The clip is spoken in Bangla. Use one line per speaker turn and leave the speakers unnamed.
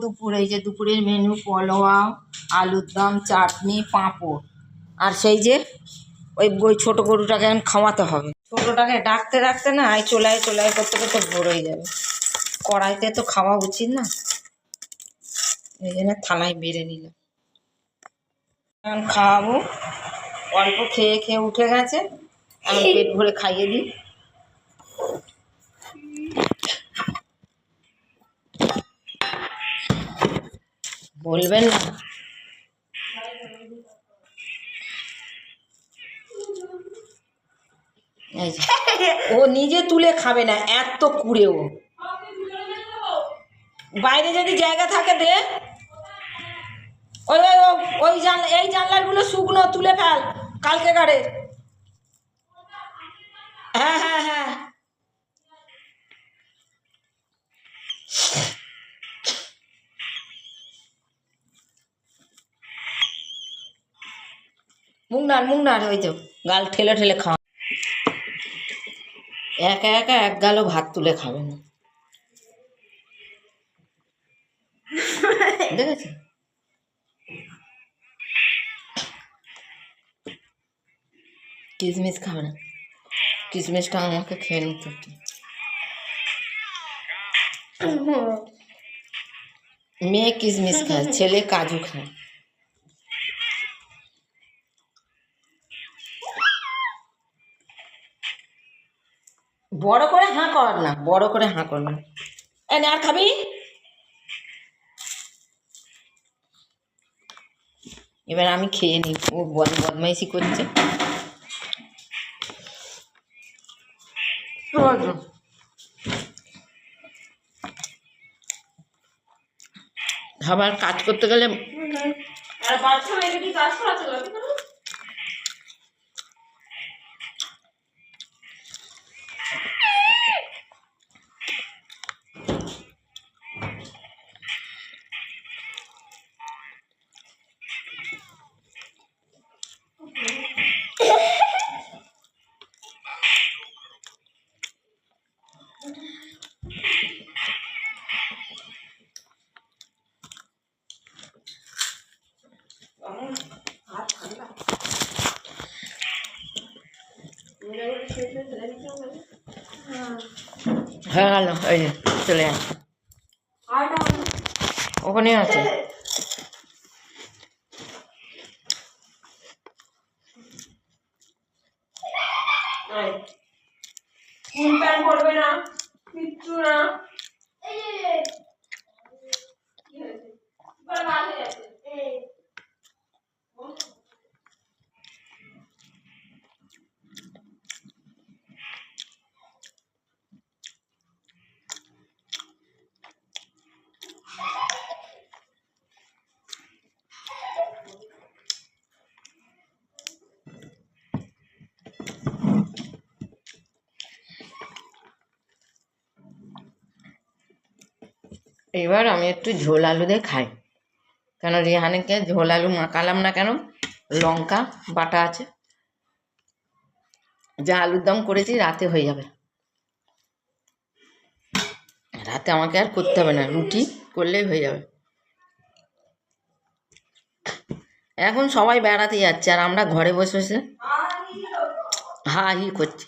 দুপুর, এই যে দুপুরের মেনু পলোয়া আলুর দম, চাটনি, পাঁপড়। আর সেই যে ওই ওই ছোটো গরুটাকে এখন খাওয়াতে হবে। ছোটোটাকে ডাকতে ডাকতে না আয় চোলায় চোলায় করতে করতে ভোর হয়ে যাবে। কড়াইতে তো খাওয়া উচিত না। এই জন্য থালায় বেড়ে নিলাম। এখন খাওয়াবো। অল্প খেয়ে খেয়ে উঠে গেছে। আমি পেট ভরে খাইয়ে দিই। বলবেন না। ও নিজে তুলে খাবে না, এত কুড়ে ও। বাইরে যদি জায়গা থাকে দে। ওই ওই, ওই- জানলা এই জানলাগুলো শুকনো, তুলে ফেল, কালকে গাড়ে হ্যাঁ হ্যাঁ হ্যাঁ। মুখ নাড় মুখ নাড়, ওই তো। গাল ঠেলে ঠেলে খাওয়া। একা একা এক গালও ভাত তুলে খাবে না। দেখেছি? কিশমিশ খাবে না। কিশমিশটা আমাকে খেয়ে নিতে। মেয়ে কিশমিশ খায়, ছেলে কাজু খায়। বড় করে হাঁ কর না বড় করে হাঁ কর না এ নে, আর খাবি? এবার আমি খেয়ে নিই ও বদ বদমাইশি করছে। আবার কাজ করতে গেলে
আর বাচ্চা কাজ করাতে লাগবে না?
হয়ে গেল ওই যে চলে আয়। ওখানে আছে।
না কিচ্ছু না কি হয়েছে? এবার ভালো হয়ে গেছে।
এবার আমি একটু ঝোল আলু দিয়ে খাই। কেন রিহানেকে ঝোল আলু মাখালাম না কেন? লঙ্কা, বাটা আছে। যা আলুর দম করেছি, রাতে হয়ে যাবে। রাতে আমাকে আর করতে হবে না, রুটি করলেই হয়ে যাবে। এখন সবাই বেড়াতে যাচ্ছে, আর আমরা ঘরে বসে বসে হা হি করছি।